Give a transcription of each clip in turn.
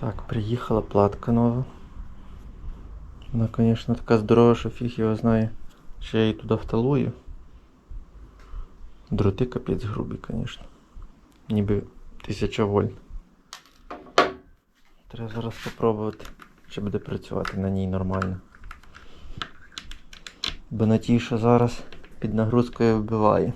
Так, приїхала платка нова. Вона, звісно, така здорова, що фіг його знає. Ще я її туди вталую. Дроти капець грубі, звісно. Ніби 1000 вольт. Треба зараз спробувати, чи буде працювати на ній нормально. Бо на тій, що зараз під нагрузкою вбиває.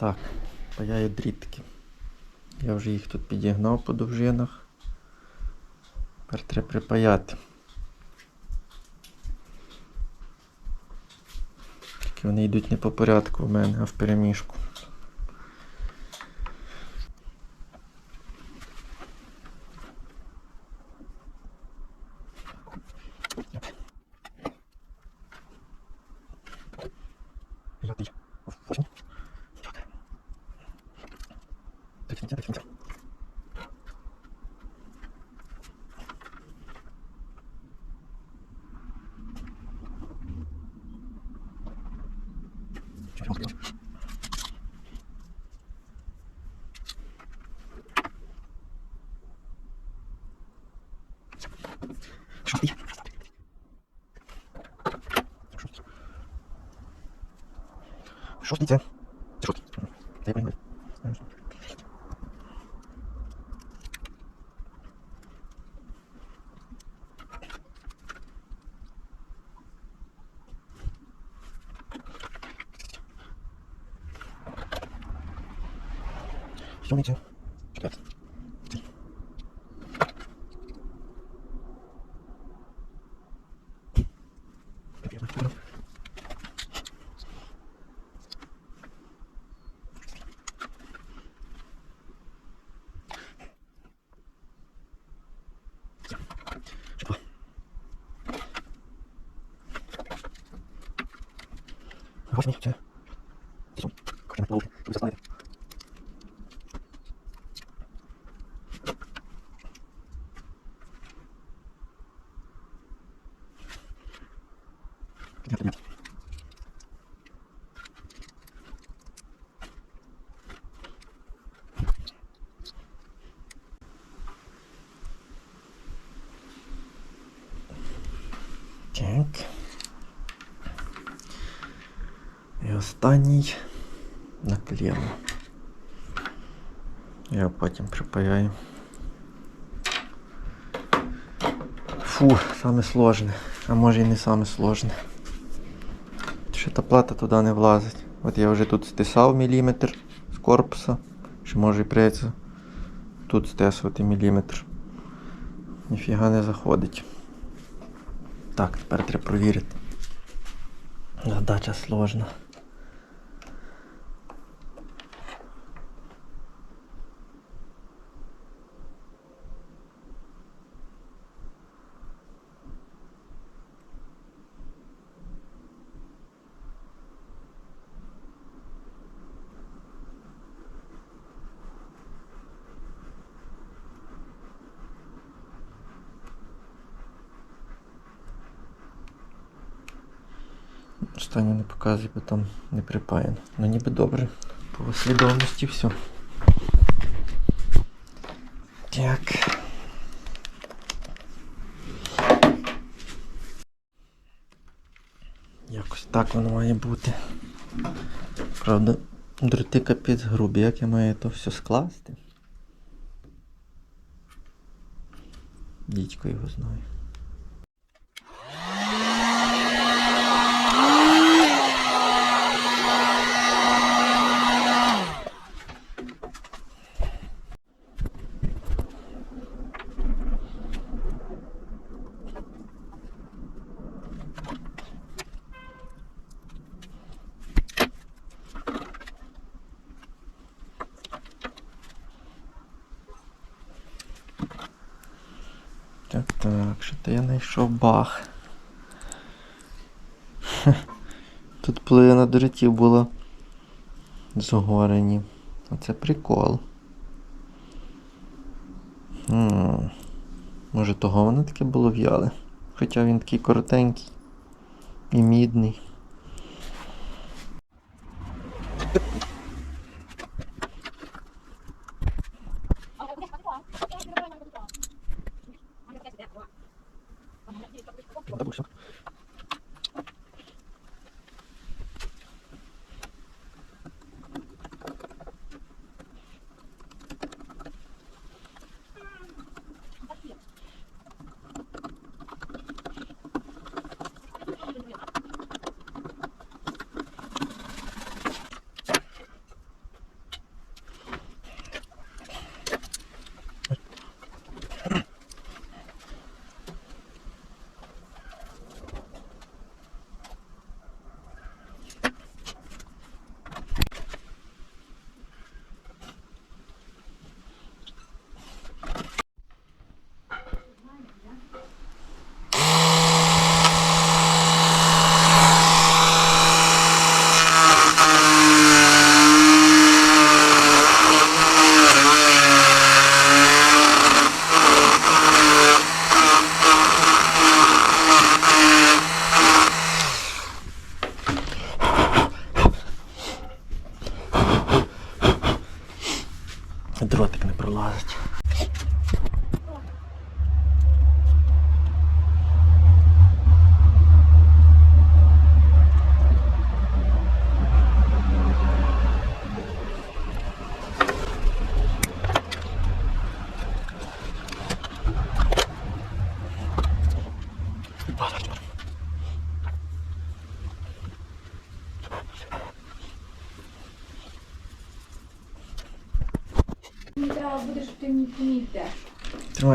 Так, паяю дрітки. Я вже їх тут підігнав по довжинах. Тепер треба припаяти. Тільки вони йдуть не по порядку в мене, а в переміжку. Шостий це. Восьмий, все. Тисячу. Как на полу. Тут застанет. останній наклеємо. Я потім припаяю. Фу, саме сложне. А може і не саме сложне. Ще та плата туди не влазить. От я вже тут стисав міліметр з корпуса. Ще може і прийдеться тут стесувати міліметр. Ніфіга не заходить. Так, тепер треба провірити. Задача сложна. Останню не показує, бо там не припаяно. Ну ніби добре. По послідовності все. Так. Якось так воно має бути. Правда, дроти капець грубі, як я маю то все скласти. Дідько його знає. Так, так, що то я знайшов бах. Тут половина дротів була згорені. Оце прикол. Хм. Може того воно таке було в'яле. Хоча він такий коротенький і мідний.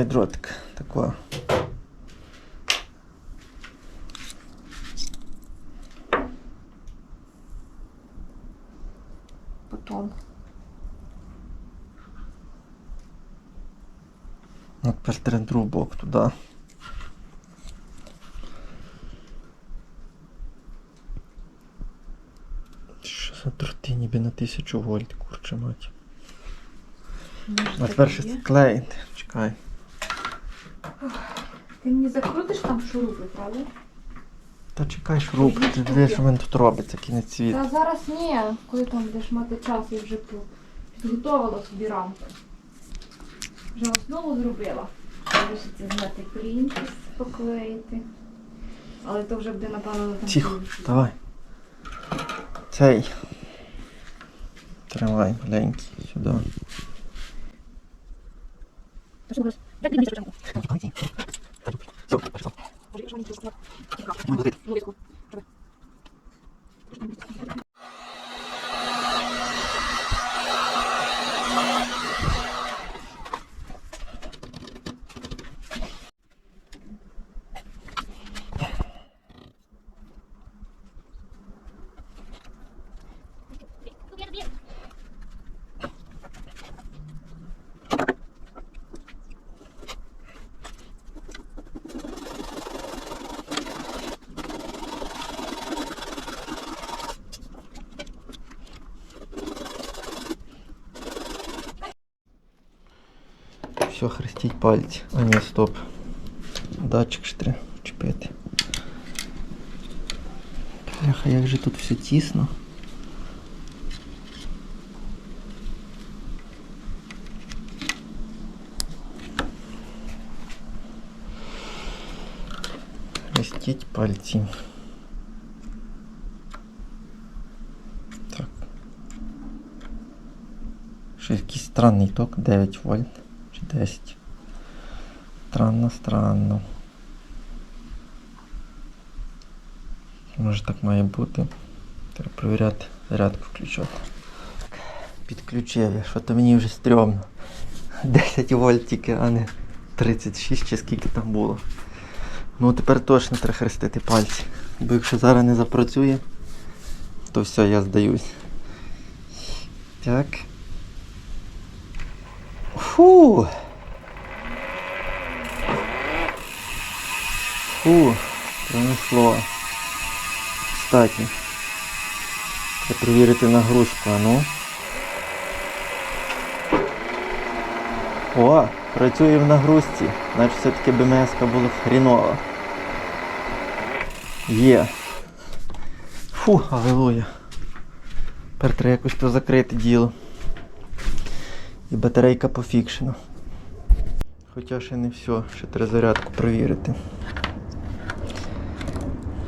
Тримай дротик. Такого. Потом. Ну, тепер бок туди. Що за дроти ніби на 1000 вольт, курче мать. А тепер ще склеїти. Чекай. Ти мені закрутиш там шурупи, правда? Та чекай шуруп, ти дивись, що в мене тут робиться, кінець світу. Та зараз ні, коли там будеш мати час, я вже підготовила собі рамку. Вже основу зробила. Залишиться зняти принтис, поклеїти. Але то вже буде, напевно, там. Тихо, давай. Цей. Тримай, маленький, сюди. 大丈夫。そう、大丈夫。Все, хрестіть пальці. А ні, стоп. Датчик ж треба вчепити. Бляха, як же тут все тісно. Хрестіть пальці. Так. Ще якийсь странний ток, 9 вольт чи 10. Странно, странно. Може так має бути. Треба перевіряти, зарядку включати. Підключив я, що то мені вже стрьомно. 10 вольт тільки, а не 36 чи скільки там було. Ну тепер точно треба хрестити пальці. Бо якщо зараз не запрацює, то все, я здаюсь. Так. Фу. Фу, пронесло. Кстати. Треба перевірити нагрузку, а ну. О, працює в нагрузці. Значить все-таки БМС була хрінова. Є. Фу, алелуя. Тепер треба якось то закрити діло. І батарейка пофікшена. Хоча ще не все, ще треба зарядку перевірити.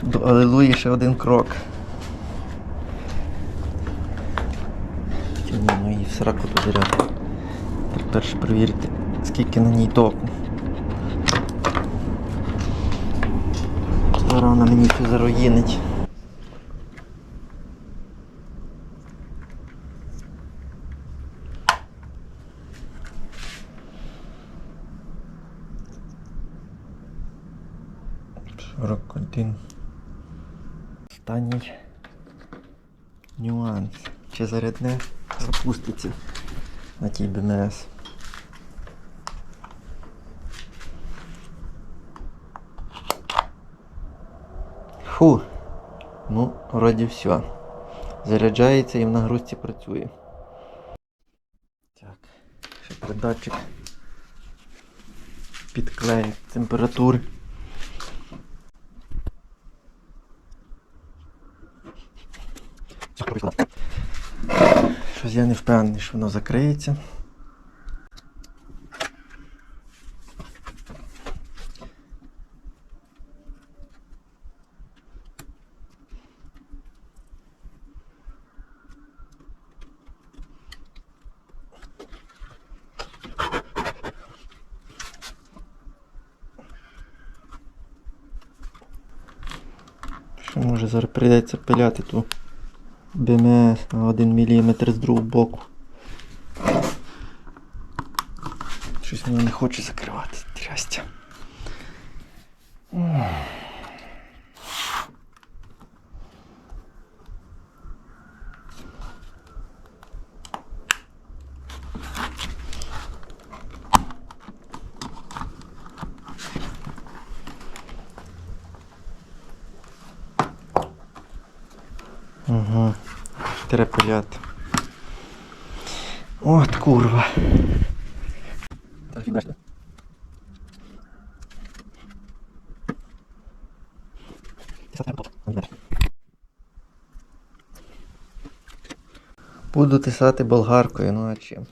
До алелуї ще один крок. Ні, ну і в сраку ту зарядку. Перше перевірити, скільки на ній току. Вона мені все заруїнить. Сорок один. Останній нюанс. Чи зарядне запуститься на тій БМС. Фу. Ну, вроді все. Заряджається і в нагрузці працює. Так, ще передатчик підклеїть температури. Щось я не впевнений, що воно закриється. Що може зараз прийдеться пиляти ту БМС на 1 мм з другого боку. Щось воно не хоче закривати, трястя. Угу. Треба пиляти. От курва. Буду тисати болгаркою, ну а чим?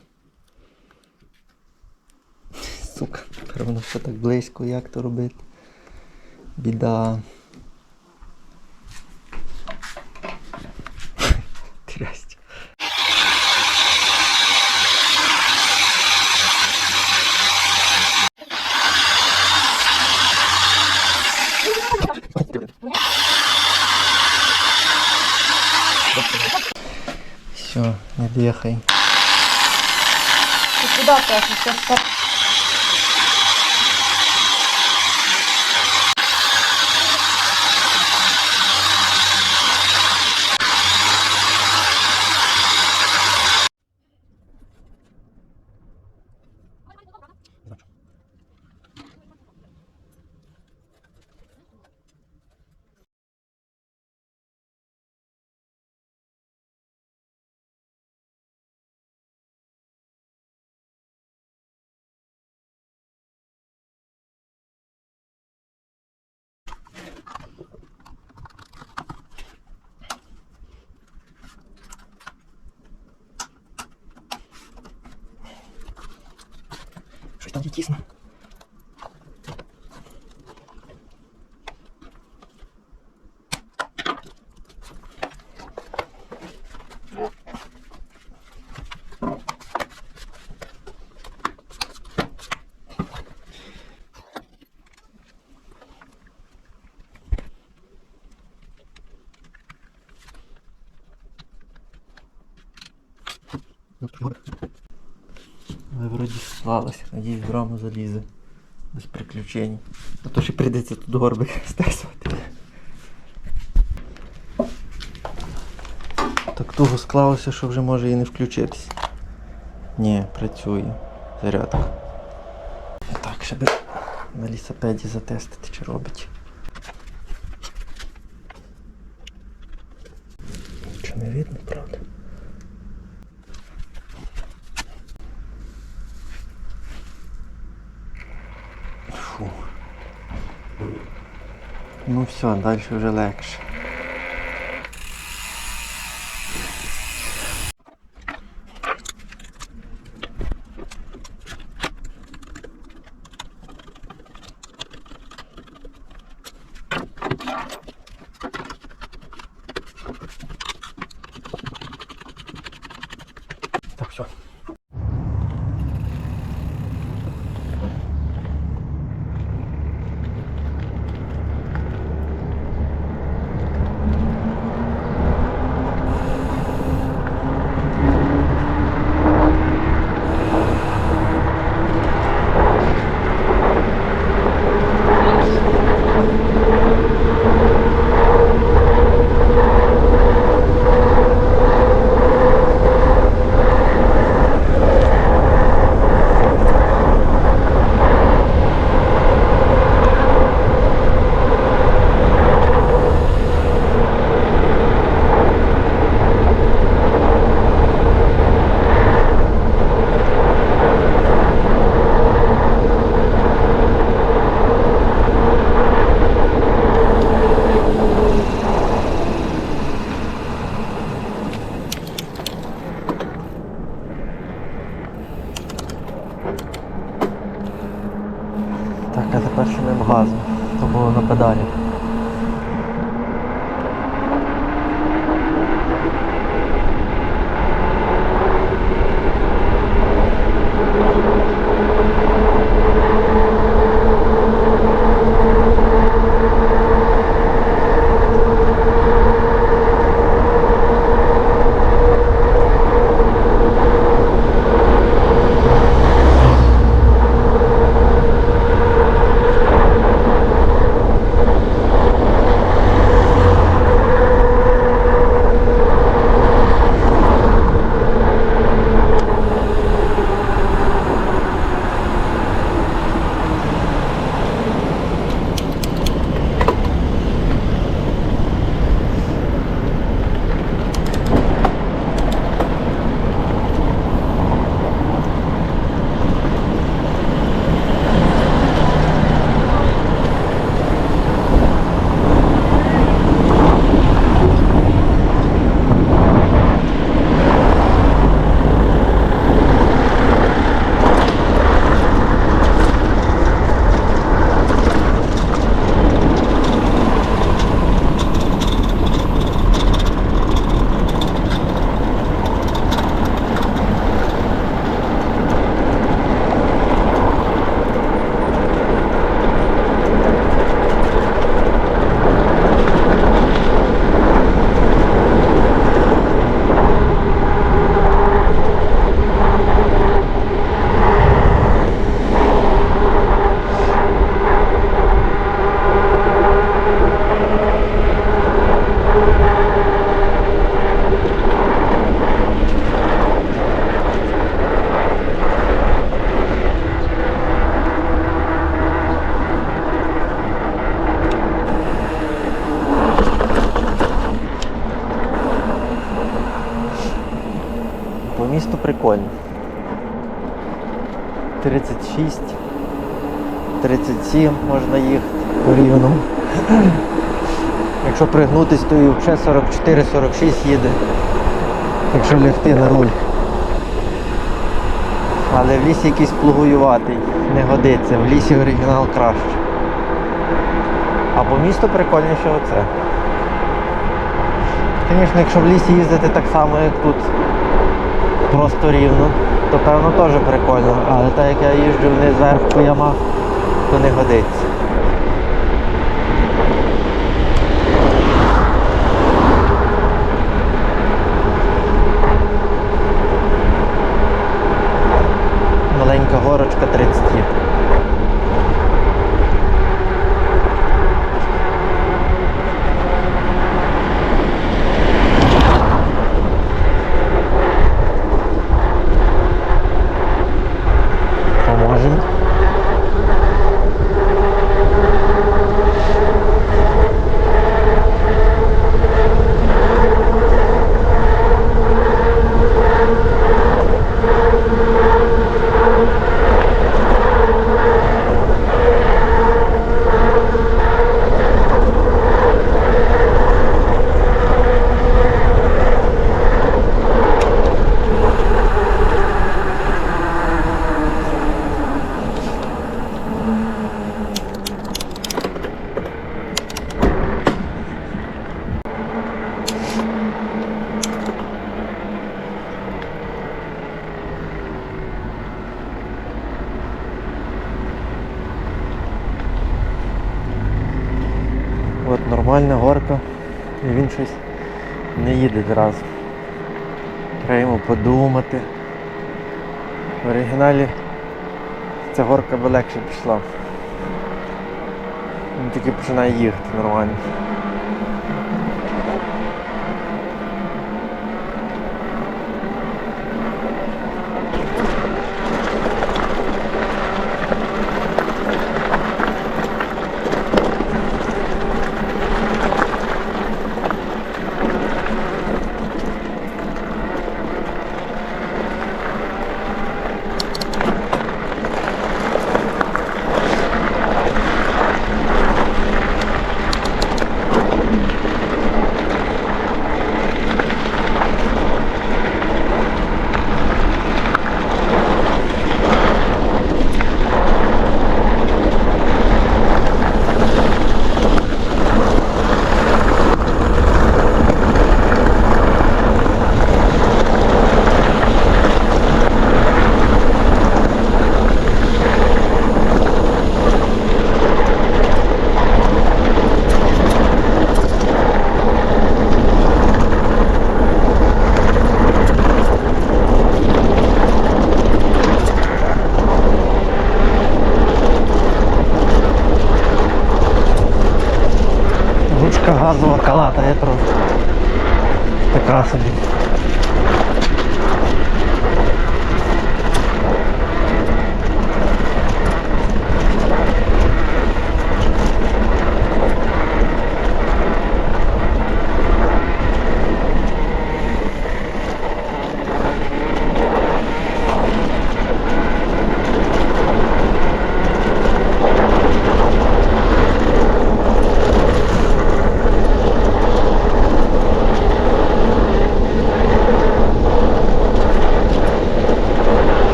Сука, тепер все так близько, як то робити? Біда. Дихай. Ти куди теж? Тісно. Але вроді надіюсь, в раму залізе. Без приключень. А то ще прийдеться тут горбик стесувати. Так туго склалося, що вже може і не включитись. Ні, працює. Зарядка. Так, ще би на лісопеді затестити, чи робить. Нічого не видно, правда? Фу. Ну все, далі вже легше. Так, все. Так, а тепер шинем газу. То було на педалі. Якщо пригнутись, то і вже 44-46 їде. Якщо лягти на руль. Але в лісі якийсь плугуюватий, не годиться, в лісі оригінал краще. А по місту прикольніше оце. Звісно, якщо в лісі їздити так само, як тут, просто рівно, то певно теж прикольно. Але так як я їжджу вниз вверх по ямах, то не годиться. горочка 30 є. Поможемо. От нормальна горка. І він щось не їде зразу. Треба йому подумати. В оригіналі ця горка би легше пішла. Він тільки починає їхати нормально. Така собі.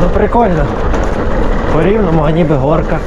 Ну прикольно. По рівному, аніби ніби горка.